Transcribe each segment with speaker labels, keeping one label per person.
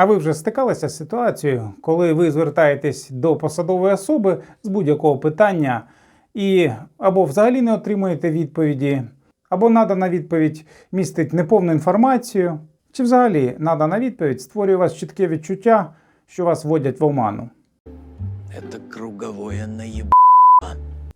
Speaker 1: А ви вже стикалися з ситуацією, коли ви звертаєтесь до посадової особи з будь-якого питання і або взагалі не отримуєте відповіді, або надана відповідь містить неповну інформацію, чи взагалі надана відповідь створює у вас чітке відчуття, що вас вводять в оману.
Speaker 2: Это круговое наеб...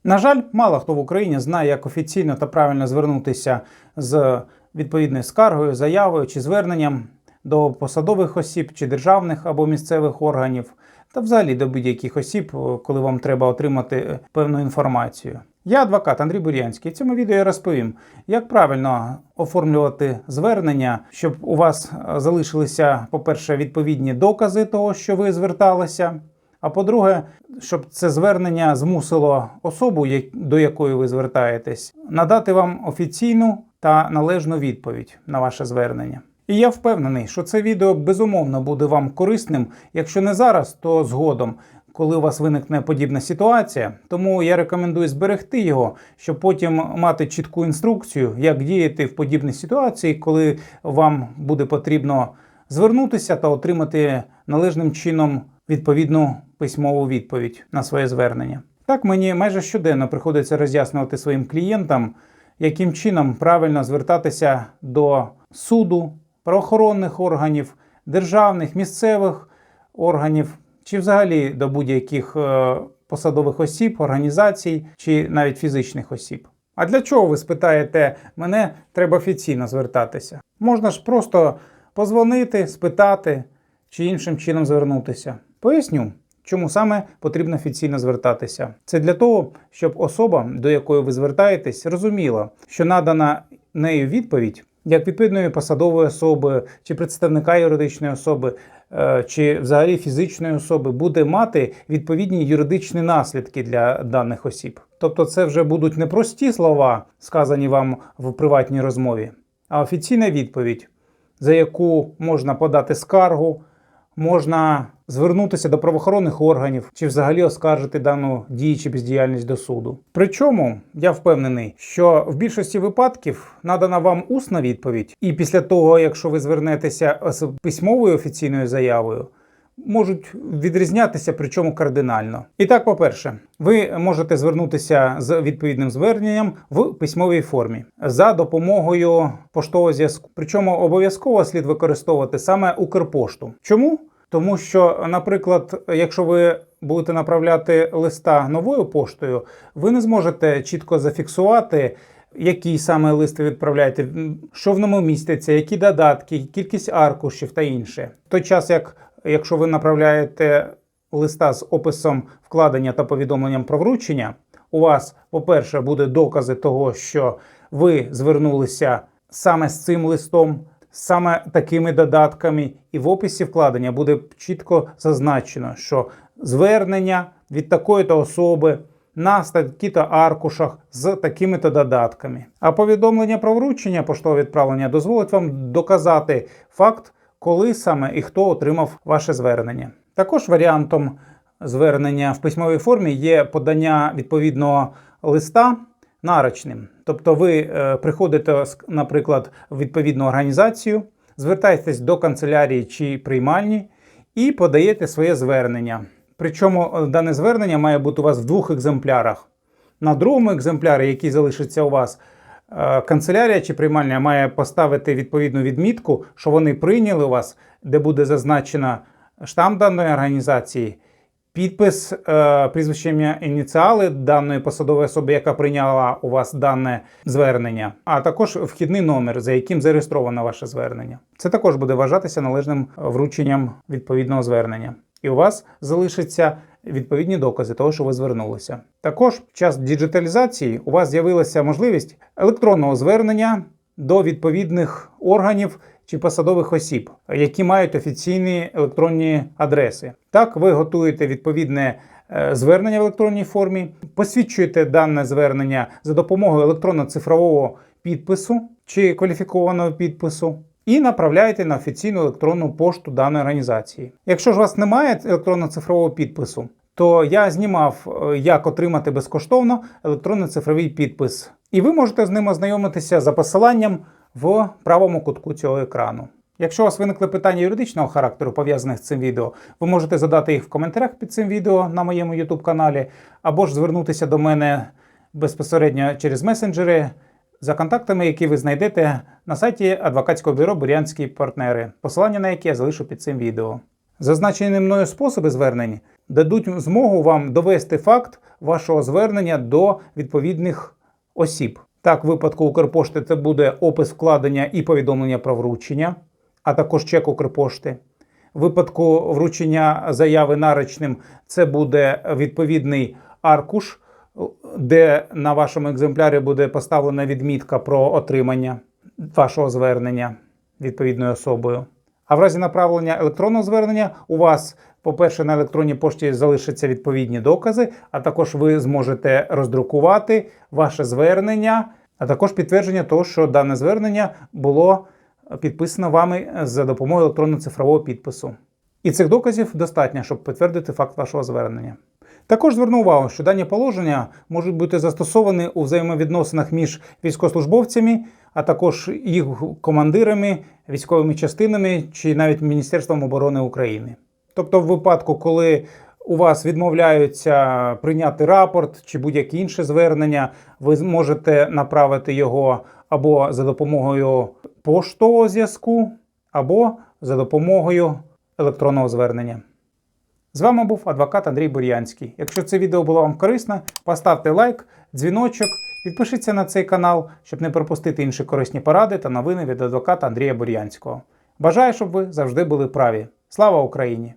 Speaker 1: На жаль, мало хто в Україні знає, як офіційно та правильно звернутися з відповідною скаргою, заявою чи зверненням до посадових осіб чи державних або місцевих органів, та взагалі до будь-яких осіб, е, коли вам треба отримати е, певну інформацію. Я адвокат Андрій Бурянський. В цьому відео я розповім, як правильно оформлювати звернення, щоб у вас е, залишилися, по-перше, відповідні докази того, що ви зверталися. А по-друге, щоб це звернення змусило особу, до якої ви звертаєтесь, надати вам офіційну та належну відповідь на ваше звернення. І я впевнений, що це відео безумовно буде вам корисним, якщо не зараз, то згодом, коли у вас виникне подібна ситуація. Тому я рекомендую зберегти його, щоб потім мати чітку інструкцію, як діяти в подібній ситуації, коли вам буде потрібно звернутися та отримати належним чином відповідну письмову відповідь на своє звернення. Так мені майже щоденно приходиться роз'яснювати своїм клієнтам, яким чином правильно звертатися до суду, правоохоронних органів, державних, місцевих органів чи взагалі до будь-яких е, посадових осіб, організацій чи навіть фізичних осіб. А для чого ви спитаєте мене, треба офіційно звертатися? Можна ж просто позвонити, спитати чи іншим чином звернутися. Поясню, чому саме потрібно офіційно звертатися. Це для того, щоб особа, до якої ви звертаєтесь, розуміла, що надана нею відповідь як відповідної посадової особи чи представника юридичної особи, е, чи взагалі фізичної особи буде мати відповідні юридичні наслідки для даних осіб. Тобто, це вже будуть не прості слова, сказані вам в приватній розмові, а офіційна відповідь, за яку можна подати скаргу, можна звернутися до правоохоронних органів чи взагалі оскаржити дану дію чи бездіяльність до суду. Причому я впевнений, що в більшості випадків надана вам усна відповідь, і після того, якщо ви звернетеся з письмовою офіційною заявою. Можуть відрізнятися, причому кардинально. І так, по-перше, ви можете звернутися з відповідним зверненням в письмовій формі за допомогою поштового зв'язку. Причому обов'язково слід використовувати саме Укрпошту. Чому? Тому що, наприклад, якщо ви будете направляти листа новою поштою, ви не зможете чітко зафіксувати. Який саме лист ви відправляєте, що в ньому міститься, які додатки, кількість аркушів та інше. В той час, як якщо ви направляєте листа з описом вкладення та повідомленням про вручення, у вас, по-перше, буде докази того, що ви звернулися саме з цим листом, саме такими додатками, і в описі вкладення буде чітко зазначено, що звернення від такої-то особи на такі-то аркушах з такими-то додатками. А повідомлення про вручення поштового відправлення дозволить вам доказати факт, коли саме і хто отримав ваше звернення. Також варіантом звернення в письмовій формі є подання відповідного листа нарочним. Тобто ви е, приходите, наприклад, в відповідну організацію, звертаєтесь до канцелярії чи приймальні і подаєте своє звернення. Причому е, дане звернення має бути у вас в двох екземплярах. На другому екземплярі, який залишиться у вас, канцелярія чи приймальня має поставити відповідну відмітку, що вони прийняли у вас, де буде зазначено штамп даної організації, підпис, е, прізвище ім'я ініціали даної посадової особи, яка прийняла у вас дане звернення, а також вхідний номер, за яким зареєстровано ваше звернення. Це також буде вважатися належним врученням відповідного звернення. І у вас залишаться відповідні докази того, що ви звернулися. Також в час діджиталізації у вас з'явилася можливість електронного звернення до відповідних органів чи посадових осіб, які мають офіційні електронні адреси. Так, ви готуєте відповідне е, звернення в електронній формі, посвідчуєте дане звернення за допомогою електронно-цифрового підпису чи кваліфікованого підпису. І направляєте на офіційну електронну пошту даної організації. Якщо ж у вас немає електронно-цифрового підпису, то я знімав, е, як отримати безкоштовно електронний цифровий підпис. І ви можете з ним ознайомитися за посиланням в правому кутку цього екрану. Якщо у вас виникли питання юридичного характеру, пов'язаних з цим відео, ви можете задати їх в коментарях під цим відео на моєму YouTube каналі, або ж звернутися до мене безпосередньо через месенджери за контактами, які ви знайдете на сайті адвокатського бюро Бурянські партнери, посилання на яке я залишу під цим відео. Зазначені мною способи звернень дадуть змогу вам довести факт вашого звернення до відповідних осіб. Так, в випадку Укрпошти це буде опис вкладення і повідомлення про вручення, а також чек Укрпошти. В випадку вручення заяви нарочним це буде відповідний аркуш, де на вашому екземплярі буде поставлена відмітка про отримання вашого звернення відповідною особою. А в разі направлення електронного звернення у вас, по-перше, на електронній пошті залишаться відповідні докази, а також ви зможете роздрукувати ваше звернення, а також підтвердження того, що дане звернення було підписано вами за допомогою електронно-цифрового підпису. І цих доказів достатньо, щоб підтвердити факт вашого звернення. Також зверну увагу, що дані положення можуть бути застосовані у взаємовідносинах між військовослужбовцями, а також їх командирами, військовими частинами чи навіть Міністерством оборони України. Тобто, в випадку, коли у вас відмовляються прийняти рапорт чи будь-яке інше звернення, ви можете направити його або за допомогою поштового зв'язку, або за допомогою електронного звернення. З вами був адвокат Андрій Бур'янський. Якщо це відео було вам корисно, поставте лайк, дзвіночок, підпишіться на цей канал, щоб не пропустити інші корисні поради та новини від адвоката Андрія Бур'янського. Бажаю, щоб ви завжди були праві. Слава Україні!